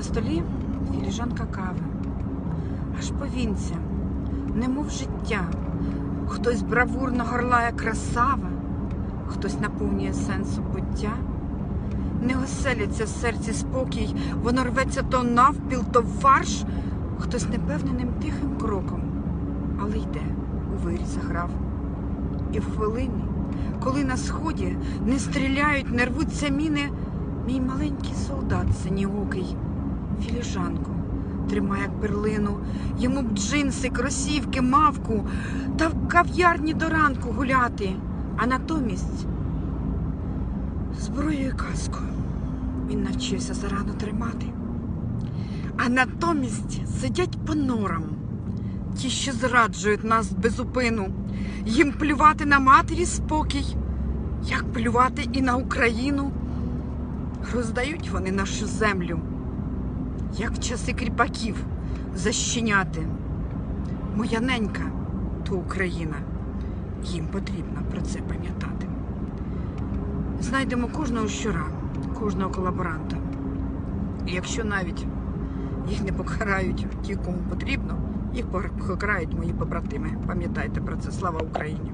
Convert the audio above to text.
На столі філіжанка кави. Аж повінця, немов життя. Хтось бравурно горлає красава, хтось наповнює сенсом буття. Не оселяться в серці спокій, воно рветься то навпіл, то фарш. Хтось непевненим тихим кроком, але йде, у вирі заграв. І в хвилини, коли на сході не стріляють, не рвуться міни, мій маленький солдат синьоокий філіжанку. Тримає як перлину, йому б джинси, кросівки, мавку та в кав'ярні до ранку гуляти, а натомість зброєю і каскою. Він навчився зарано тримати. А натомість сидять по норам, ті, що зраджують нас безупину, їм плювати на матері спокій, як плювати і на Україну. Роздають вони нашу землю, як в часи кріпаків защиняти. Моя ненька то Україна, їм потрібно про це пам'ятати. Знайдемо кожного щура, кожного колаборанта. Якщо навіть їх не покарають ті, кому потрібно, їх покарають мої побратими. Пам'ятайте про це. Слава Україні!